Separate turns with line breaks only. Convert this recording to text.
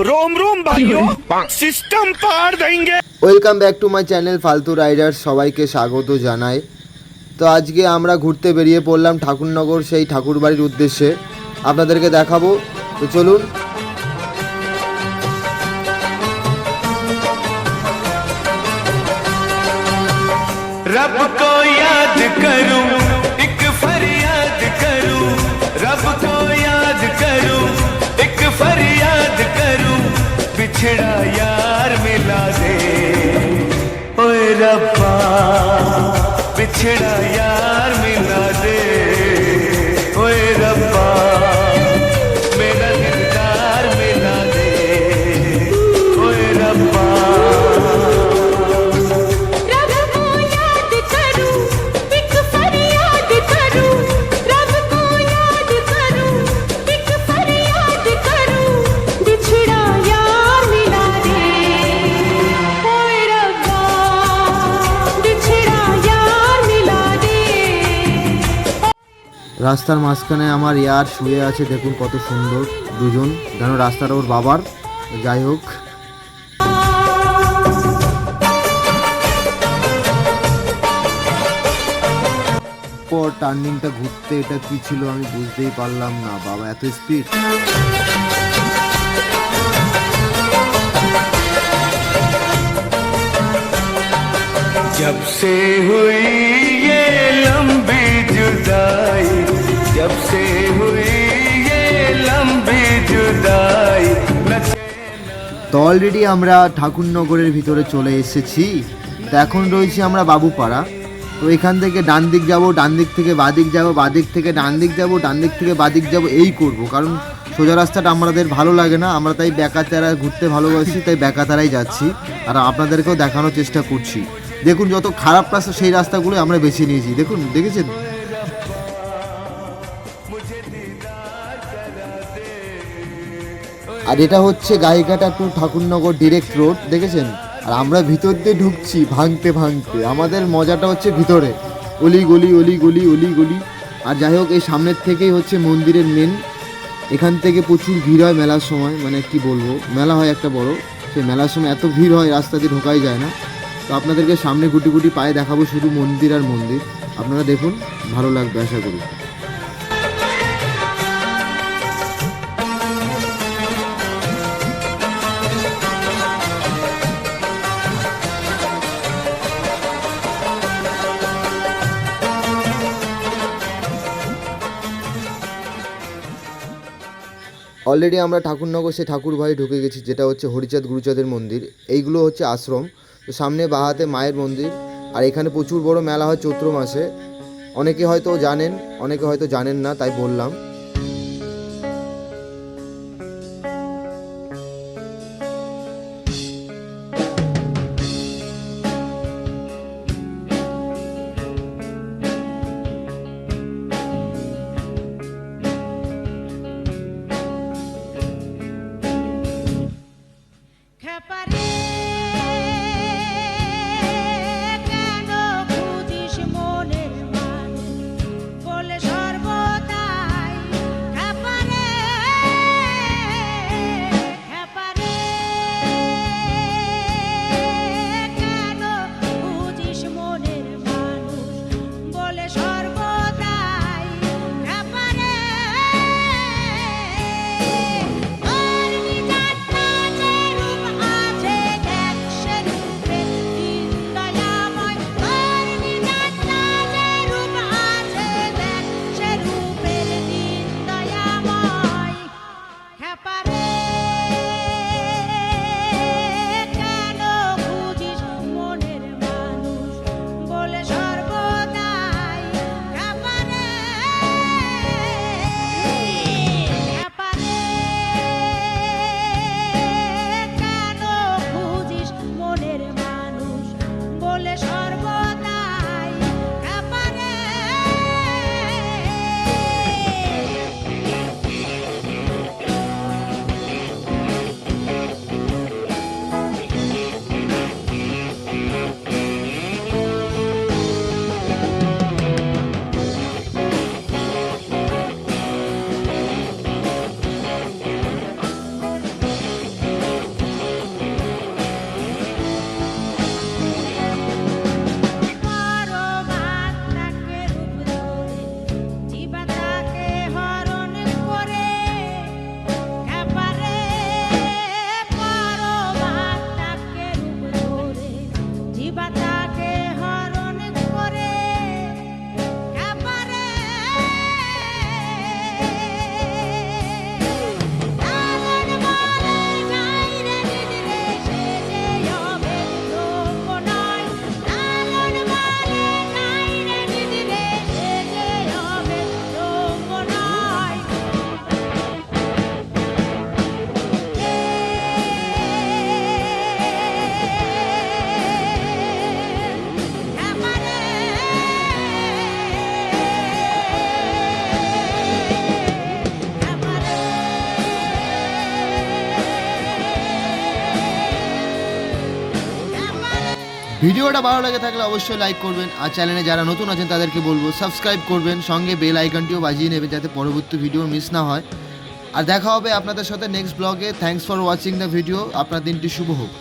रोम रोम भाइयों सिस्टम पार देंगे
welcome back to my channel ফালতু রাইডার সবাইকে স্বাগত জানাই তো আজকে আমরা ঘুরতে বেরিয়ে পড়লাম ঠাকুরনগর সেই ঠাকুরবাড়ির উদ্দেশ্যে আপনাদেরকে দেখাবো তো চলুন
रब को याद करूं
ਵਿਛੜਿਆ
রাস্তার মাঝখানে আমার ইয়ার শুয়ে আছে দেখুন কত সুন্দর দুজন যেন রাস্তাটা ওর বাবার যাই হোক পর টার্নিংটা ঘুরতে এটা কি ছিল আমি বুঝতেই পারলাম না বাবা এত স্পিড
जब से हुई ये लंबी जुदाई
তো অলরেডি আমরা ঠাকুরনগরের ভিতরে চলে এসেছি। তো এখন রয়েছি আমরা বাবুপাড়া। তো এখান থেকে ডান দিক যাব, ডান দিক থেকে বাদিক যাব বাদিক থেকে ডান দিক যাব, ডান দিক থেকে বাদিক যাব, এই করব। কারণ সোজা রাস্তাটা আমাদের ভালো লাগে না। আমরা তাই বেকাতারা ঘুরতে ভালোবাসি, তাই বেকাতারাই যাচ্ছি। আর আপনাদেরকেও দেখানোর চেষ্টা করছি। দেখুন, যত খারাপ রাস্তা, সেই রাস্তাগুলো আমরা বেছে নিয়েছি। দেখুন, দেখেছেন? আর এটা হচ্ছে গায়িকাটা টু ঠাকুরনগর ডিরেক্ট রোড দেখেছেন? আর আমরা ভিতর দিয়ে ঢুকছি ভাঙতে ভাঙতে। আমাদের মজাটা হচ্ছে ভিতরে। অলি গলি অলি গলি অলি গলি। আর যাই হোক, এই সামনের থেকেই হচ্ছে মন্দিরের মেন এখান থেকে প্রচুর ভিড় হয় মেলার সময় মানে কি বলব? মেলা হয় একটা বড়। সেই মেলার সময় এত ভিড় হয়, রাস্তা দিয়ে ঢোকাই যায় না। তো আপনাদেরকে সামনে গুটি গুটি পায়ে দেখাবো শুধু মন্দির আর মন্দির। আপনারা দেখুন, ভালো লাগবে আশা করি। অলরেডি আমরা ঠাকুরনগর সে ঠাকুর বাড়ি ঢুকে গেছি, যেটা হচ্ছে হরিচাঁদ গুরুচাঁদের মন্দির। এইগুলো হচ্ছে আশ্রম। তো সামনে বাহাতে মায়ের মন্দির। আর এখানে প্রচুর বড় মেলা হয় চৈত্র মাসে। অনেকে হয়তো জানেন, অনেকে হয়তো জানেন না, তাই বললাম। ভিডিওটা ভালো লাগে থাকলে অবশ্যই লাইক করবেন। আর চ্যানেলে যারা নতুন আছেন, তাদেরকে বলব সাবস্ক্রাইব করবেন। সঙ্গে বেল আইকনটিও বাজিয়ে নেবে যাতে পরবর্তী ভিডিও মিস না হয়। আর দেখা হবে আপনাদের সাথে নেক্সট ব্লগে thanks for watching the video আপনার দিনটি শুভ হোক।